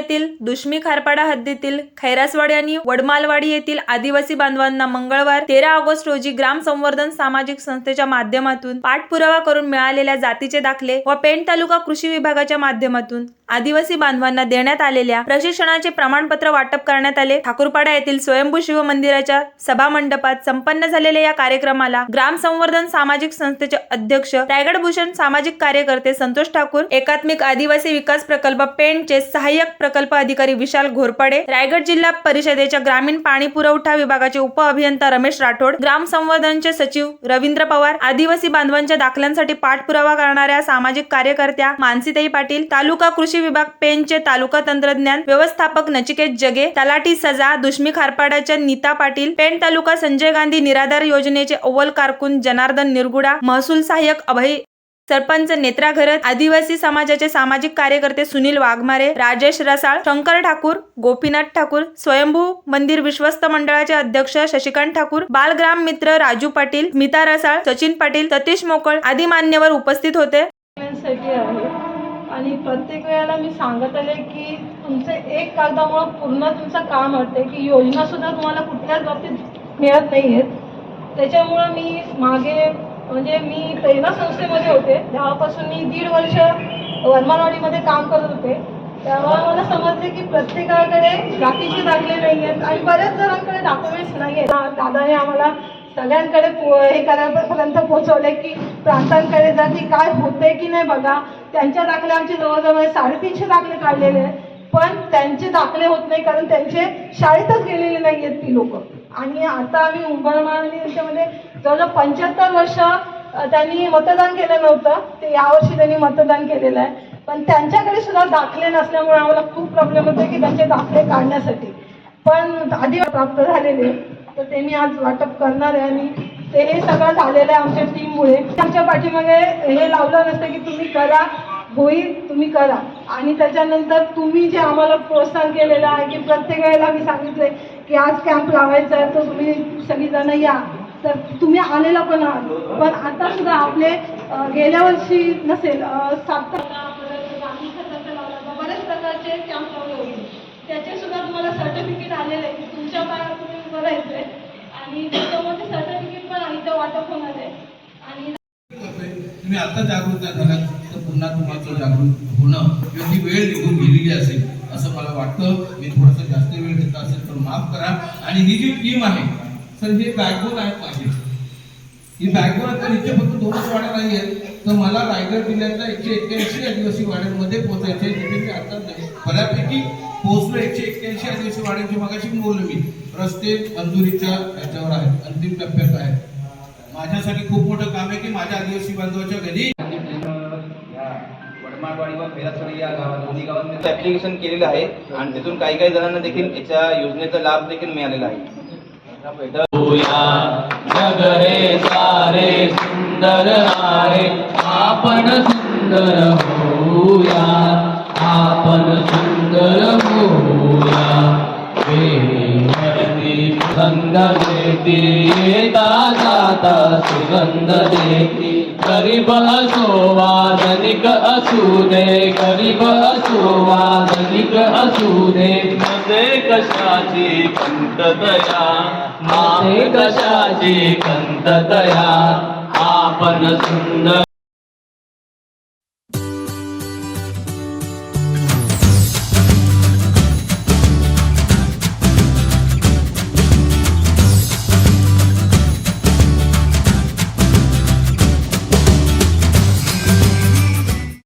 तालुक्यातील दुष्मी खारपाडा हद्दीतील खैरासवाडी आणि वडमालवाडी येथील आदिवासी बांधवांना मंगळवार तेरा ऑगस्ट रोजी ग्राम संवर्धन सामाजिक संस्थेच्या माध्यमातून पाठपुरावा करून मिळालेल्या जातीचे दाखले व पेण तालुका कृषी विभागाच्या माध्यमातून आदिवासी बांधवांना देण्यात आलेल्या प्रशिक्षणाचे प्रमाणपत्र वाटप करण्यात आले. ठाकूरपाडा येथील स्वयंभू शिव मंदिराच्या सभा मंडपात संपन्न झालेल्या या कार्यक्रमाला ग्राम संवर्धन सामाजिक संस्थेचे अध्यक्ष रायगड भूषण सामाजिक कार्यकर्ते संतोष ठाकूर एकात्मिक आदिवासी विकास प्रकल्प पेणचे सहाय्यक प्रकल्प अधिकारी विशाल घोरपडे रायगड जिल्हा परिषदेच्या ग्रामीण पाणी पुरवठा विभागाचे उप अभियंता रमेश राठोड ग्राम संवर्धनचे सचिव रवींद्र पवार आदिवासी बांधवांच्या दाखल्यांसाठी पाठपुरावा करणाऱ्या सामाजिक कार्यकर्त्या मानसीताई पाटील तालुका कृषी विभाग पेनचे तालुका तंत्रज्ञान व्यवस्थापक नचिकेत जगे तलाठी सजा दुष्मी खारपाडाच्या नीता पाटील पेण तालुका संजय गांधी निराधार योजनेचे अव्वल कारकून जनार्दन निरगुडा महसूल सहाय्यक अभय सरपंच नेत्रा घरत आदिवासी समाजाचे सामाजिक कार्यकर्ते सुनील वाघमारे राजेश रसाळ शंकर ठाकूर गोपीनाथ ठाकूर स्वयंभू मंदिर विश्वस्त मंडळाचे अध्यक्ष शशिकांत ठाकूर बालग्राम मित्र राजू पाटील स्मिता रसाळ सचिन पाटील सतीश मोकळ आदी मान्यवर उपस्थित होते. आणि प्रत्येक वेळेला मी सांगत आले की तुमचं एक कागदामुळं पूर्ण तुमचं काम अडते की योजना सुद्धा तुम्हाला कुठल्याच बाबतीत मिळत नाही आहेत त्याच्यामुळं मी मागे म्हणजे मी प्रेरणा संस्थेमध्ये होते. तेव्हापासून मी दीड वर्ष वनमानवाडीमध्ये काम करत होते. तेव्हा मला समजले की प्रत्येकाकडे जातीचे दाखले नाही आहेत आणि बऱ्याच जणांकडे डॉक्युमेंट्स नाही आहेत. दादाने आम्हाला सगळ्यांकडे पो हे करापर्यंत पोहोचवले की प्रांतांकडे जाती काय होते की नाही बघा. त्यांच्या दाखले आमचे जवळजवळ साडेतीनशे दाखले काढलेले आहेत. पण त्यांचे दाखले होत नाही कारण त्यांचे शाळेतच गेलेले नाही आहेत ती लोक. आणि आता आम्ही उंबरमाळ आणि त्याच्यामध्ये जवळजवळ पंच्याहत्तर वर्ष त्यांनी मतदान केलं नव्हतं. ते यावर्षी त्यांनी मतदान केलेलं आहे. पण त्यांच्याकडे सुद्धा दाखले नसल्यामुळे आम्हाला खूप प्रॉब्लेम होते की त्यांचे दाखले काढण्यासाठी. पण आधी प्राप्त झालेले. तर ते मी आज वाटप करणार आहे आणि ते हे सगळं झालेलं आहे आमच्या टीममुळे त्यांच्या पाठीमागे हे लावलं नसतं की तुम्ही करा होईल तुम्ही करा. आणि त्याच्यानंतर तुम्ही जे आम्हाला प्रोत्साहन केलेलं आहे की प्रत्येक वेळेला मी सांगितलंय की आज कॅम्प लावायचा आहे तर तुम्ही सगळीजणं या. तर तुम्ही आलेला पण आहात. पण आता सुद्धा आपले गेल्या वर्षी नसेल सात. बरेच प्रकारचे कॅम्प लावले होते. त्याचे सुद्धा तुम्हाला सर्टिफिकेट आलेलं आहे की तुमच्या पायावर तुम्ही उभं राहायचंय आणि त्याच्यामध्ये सर्टिफिकेट पण इथं वाटप होणार आहे. आणि तुम्ही आता जागृत नाही झालात. तर पुन्हा तुम्हाला जागृत होणं किंवा ती वेळ निघून गेलेली असेल असं मला वाटतं. मी थोडंसं जास्त वेळ घेतला असेल तर माफ करा. आणि ही जी टीम आहे सर हे बॅकबोन आहेत माझे ही बॅकबोन तर इथे फक्त दोनच वाड्या नाही आहेत तर मला रायगड जिल्ह्यातल्या एकशे एक्क्याऐंशी आदिवासी वाड्यांमध्ये पोहोचायचे आहे. मी आता बऱ्यापैकी पोहोचलो एकशे एक्क्याऐंशी आदिवासी वाड्यांची मगाशी बोललो मी. रस्ते मंजुरीच्या याच्यावर आहेत. अंतिम टप्प्यात आहेत. माझ्यासाठी खूप मोठं काम आहे की माझ्या आदिवासी बांधवाच्या घरी. वडमाळवाडी व या गावात दोन्ही गावांमध्ये ऍप्लिकेशन केलेलं आहे. आणि तिथून काही काही जणांना देखील याच्या योजनेचा लाभ देखील मिळालेला आहे. तर सारे सुंदर आहे आपण सुंदर होऊया. आपण सुंदर होऊया. वेणीवरती सुगंध देते येता जाता सुगंध देते. गरीब असो वा धनिक असू दे गरीब असो वा धनिक असू दे. मध्ये कशाची कंततया माते कशाची कंततया आपण सुंदर